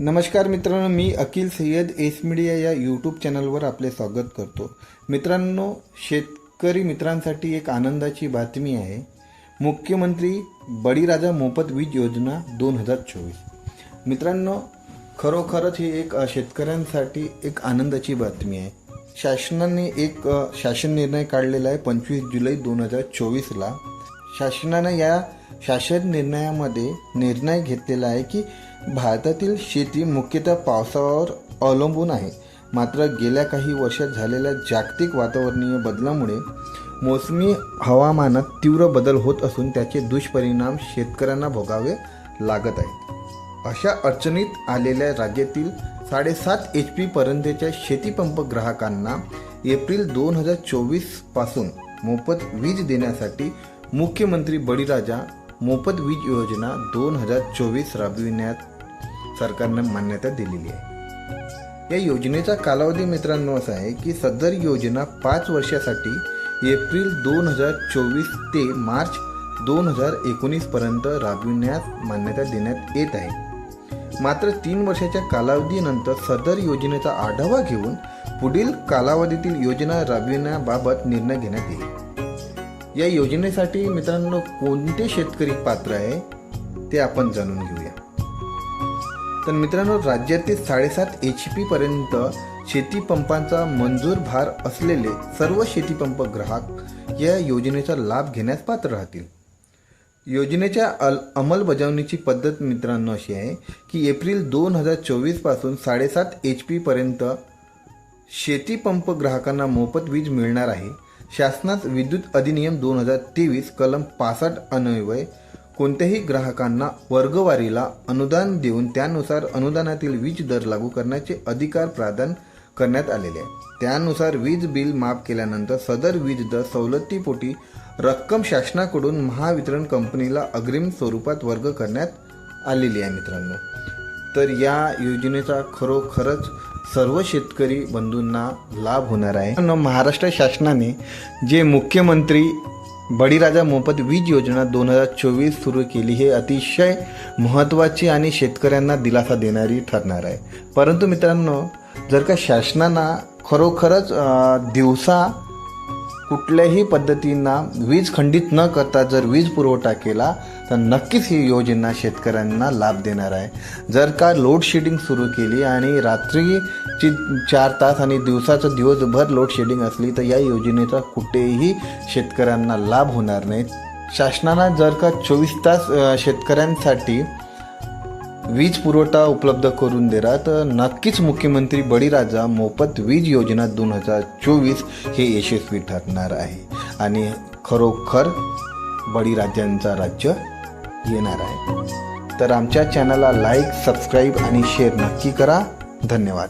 नमस्कार मित्रांनो मी अखिल सय्यद एस मीडिया या यूट्यूब चॅनलवर आपले स्वागत करतो. मित्रांनो शेतकरी मित्रांसाठी एक आनंदाची बातमी आहे. मुख्यमंत्री बळीराजा मोफत वीज योजना दोन हजार चोवीस. मित्रांनो खरोखरच ही एक शेतकऱ्यांसाठी एक आनंदाची बातमी आहे. शासनाने एक शासन निर्णय काढलेला आहे पंचवीस जुलै दोन हजार चोवीसला. शासनानं या शासन निर्णयामध्ये निर्णय घेतलेला आहे की भारतातील शेती मुख्यतः पावसावर अवलंबून आहे. मात्र गेल्या काही वर्षात झालेल्या जागतिक वातावरणीय बदलामुळे मोसमी हवामानात तीव्र बदल होत असून त्याचे दुष्परिणाम शेतकऱ्यांना भोगावे लागत आहेत. अशा अडचणीत आलेल्या राज्यातील साडेसात एच पी पर्यंतच्या शेतीपंप ग्राहकांना एप्रिल दोन हजार चोवीसपासून मोफत वीज देण्यासाठी मुख्यमंत्री बळीराजा मोफत वीज योजना दोन हजार चोवीस राबविण्यात सरकारनं मान्यता दिलेली आहे. या योजनेचा कालावधी मित्रांनो असा आहे की सदर योजना पाच वर्षासाठी एप्रिल दोन हजार चोवीस ते मार्च दोन हजार एकोणीसपर्यंत राबविण्यास मान्यता देण्यात येत आहे. मात्र तीन वर्षाच्या कालावधीनंतर सदर योजनेचा आढावा घेऊन पुढील कालावधीतील योजना राबविण्याबाबत निर्णय घेण्यात येईल. या योजनेसाठी मित्रांनो कोणते शेतकरी पात्र आहे ते आपण जाणून घेऊया. तर मित्रांनो राज्यातील साडेसात एच पी पर्यंत शेतीपंपांचा मंजूर भार असलेले सर्व शेतीपंप ग्राहक या योजनेचा लाभ घेण्यास पात्र राहतील. योजनेच्या अल अंमलबजावणीची पद्धत मित्रांनो अशी आहे की एप्रिल दोन हजार चोवीसपासून साडेसात एच पीपर्यंत शेतीपंप ग्राहकांना मोफत वीज मिळणार आहे. शासनात विद्युत अधिनियम दोन हजार तेवीस कलम पासष्ट अन्वय कोणत्याही ग्राहकांना वर्गवारीला अनुदान देऊन त्यानुसार अनुदानातील वीज दर लागू करण्याचे अधिकार प्रदान करण्यात आलेले आहे. त्यानुसार वीज बिल माफ केल्यानंतर सदर वीज दर सवलतीपोटी रक्कम शासनाकडून महावितरण कंपनीला अग्रिम स्वरूपात वर्ग करण्यात आलेली आहे मित्रांनो. तर या योजनेचा खरोखरच सर्व शेतकरी बंधूंना लाभ होणार आहे. महाराष्ट्र शासनाने जे मुख्यमंत्री बळीराजा मोफत वीज योजना दोन हजार चोवीस सुरू केली हे अतिशय महत्त्वाची आणि शेतकऱ्यांना दिलासा देणारी ठरणार आहे. परंतु मित्रांनो जर का शासनाला खरोखरच दिवसा कुठल्याही पद्धतींना वीज खंडित न करता जर वीज पुरवठा केला तर नक्कीच ही योजना शेतकऱ्यांना लाभ देणार आहे. जर का लोडशेडिंग सुरू केली आणि रात्रीची चार तास आणि दिवसाचं दिवसभर लोडशेडिंग असली तर या योजनेचा कुठेही शेतकऱ्यांना लाभ होणार नाही. शासनानं जर का चोवीस तास शेतकऱ्यांसाठी वीज पुरवठा उपलब्ध करून देरा तर नक्कीच मुख्यमंत्री बळीराजा मोफत वीज योजना दोन हजार चोवीस हे यशस्वी ठरणार आहे. आणि खरोखर बळीराजांचा राज्य येणार आहे. तर आमच्या चॅनलला लाईक सबस्क्राईब आणि शेअर नक्की करा. धन्यवाद.